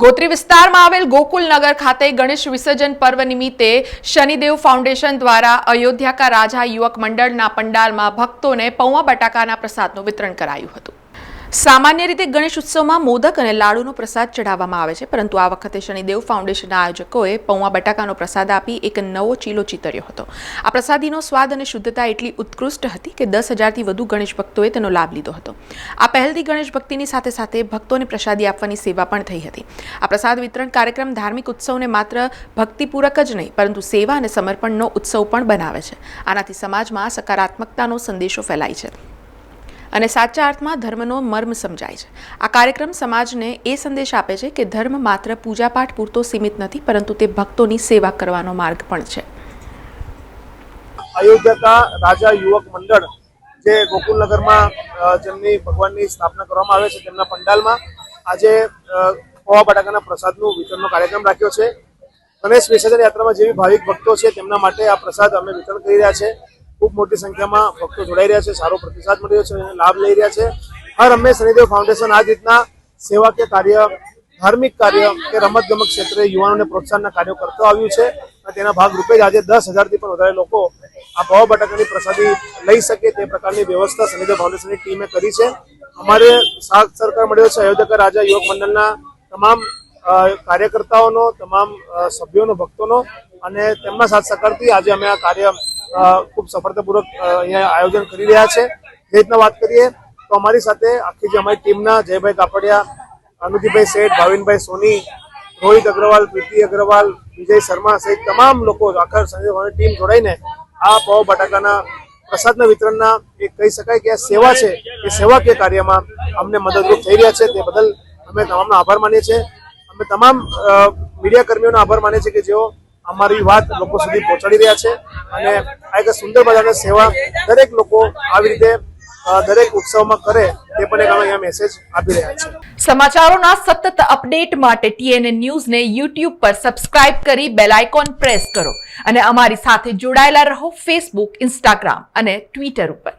ગોત્રી વિસ્તારમાં આવેલ ગોકુલનગર ખાતે ગણેશ વિસર્જન પર્વ નિમિત્તે શનિદેવ ફાઉન્ડેશન દ્વારા અયોધ્યા કા રાજા યુવક મંડળના પંડાલમાં ભક્તોને પૌવા બટાકાના પ્રસાદનું વિતરણ કરાયું હતું. સામાન્ય રીતે ગણેશ ઉત્સવમાં મોદક અને લાડુનો પ્રસાદ ચઢાવવામાં આવે છે, પરંતુ આ વખતે શનિદેવ ફાઉન્ડેશનના આયોજકોએ પૌવા બટાકાનો પ્રસાદ આપી એક નવો ચીલો ચીતર્યો હતો. આ પ્રસાદીનો સ્વાદ અને શુદ્ધતા એટલી ઉત્કૃષ્ટ હતી કે દસ હજારથી વધુ ગણેશ ભક્તોએ તેનો લાભ લીધો હતો. આ પહેલથી ગણેશ ભક્તિની સાથે સાથે ભક્તોને પ્રસાદી આપવાની સેવા પણ થઈ હતી. આ પ્રસાદ વિતરણ કાર્યક્રમ ધાર્મિક ઉત્સવને માત્ર ભક્તિપૂરક જ નહીં, પરંતુ સેવા અને સમર્પણનો ઉત્સવ પણ બનાવે છે. આનાથી સમાજમાં સકારાત્મકતાનો સંદેશો ફેલાય છે. અને સાચા અર્થમાં ધર્મનો મર્મ સમજાય છે. આ કાર્યક્રમ સમાજને એ સંદેશ આપે છે કે ધર્મ માત્ર પૂજાપાઠ પૂરતો સીમિત નથી, પરંતુ તે ભક્તોની સેવા કરવાનો માર્ગ પણ છે. અયોધ્યા રાજા યુવક મંડળ, જે ગોકુલનગરમાં જેમની ભગવાનની સ્થાપના કરવામાં આવે છે, તેમના પંડાલમાં આજે પૌવા બટાકાના પ્રસાદનું વિતરણનો કાર્યક્રમ રાખ્યો છે. ગણેશ વિસર્જન યાત્રામાં જેવી ભાવિક ભક્તો છે, તેમના માટે આ પ્રસાદ અમે વિતરણ કરી રહ્યા છે. ખૂબ મોટી સંખ્યામાં ભક્તો જોડાઈ રહ્યા છે, સારો પ્રતિસાદ મળી રહ્યો છે અને લાભ લઈ રહ્યા છે. હર હંમેશ શનિદેવ ફાઉન્ડેશન આ રીતના સેવાકીય કાર્ય, ધાર્મિક કાર્ય કે રમત ગમત ક્ષેત્રે યુવાનોને પ્રોત્સાહનના કાર્યો કરતો આવ્યું છે. અને તેના ભાગરૂપે જ આજે દસ હજારથી પણ વધારે લોકો આ પૌવા બટાકાની પ્રસાદી લઈ શકે તે પ્રકારની વ્યવસ્થા શનિદેવ ફાઉન્ડેશનની ટીમે કરી છે. અમારે સાત સરકાર મળ્યો છે અયોધ્યા રાજા યુવક મંડળના તમામ કાર્યકર્તાઓનો, તમામ સભ્યોનો, ભક્તોનો અને તેમના સાથ સહકારથી આજે અમે આ કાર્ય ખૂબ સફળતાપૂર્વક અહીંયા આયોજન કરી રહ્યા છે. એ રીતના વાત કરીએ તો અમારી સાથે આખી જે અમારી ટીમના જયભાઈ કાપડિયા અનુજીભાઈ શેઠ, ભાવિનભાઈ સોની, રોહિત અગ્રવાલ, પ્રીતિ અગ્રવાલ, વિજય શર્મા સહિત તમામ લોકો આખર સંજય ટીમ જોડાઈને આ પાવ બટાકાના પ્રસાદના વિતરણના એક કહી શકાય કે આ સેવા છે, એ સેવાકીય કાર્યમાં અમને મદદરૂપ થઈ રહ્યા છે. તે બદલ અમે તમામનો આભાર માનીએ છીએ. અમે તમામ મીડિયા કર્મીઓનો આભાર માનીએ છીએ કે જેઓ અમારી વાત લોકો સુધી પહોંચાડી રહ્યા છે અને આ એક સુંદર મજાની સેવા દરેક લોકો આવી રીતે દરેક ઉત્સવમાં કરે તે પણ એક અહીંયા મેસેજ આપી રહ્યા છે સમાચારોના સતત અપડેટ માટે ટીએનએ ન્યૂઝને યુટ્યુબ પર સબસ્ક્રાઇબ કરી બેલ આઇકોન પ્રેસ કરો અને અમારી સાથે જોડાયેલા રહો ફેસબુક ઇન્સ્ટાગ્રામ અને ટ્વિટર ઉપર.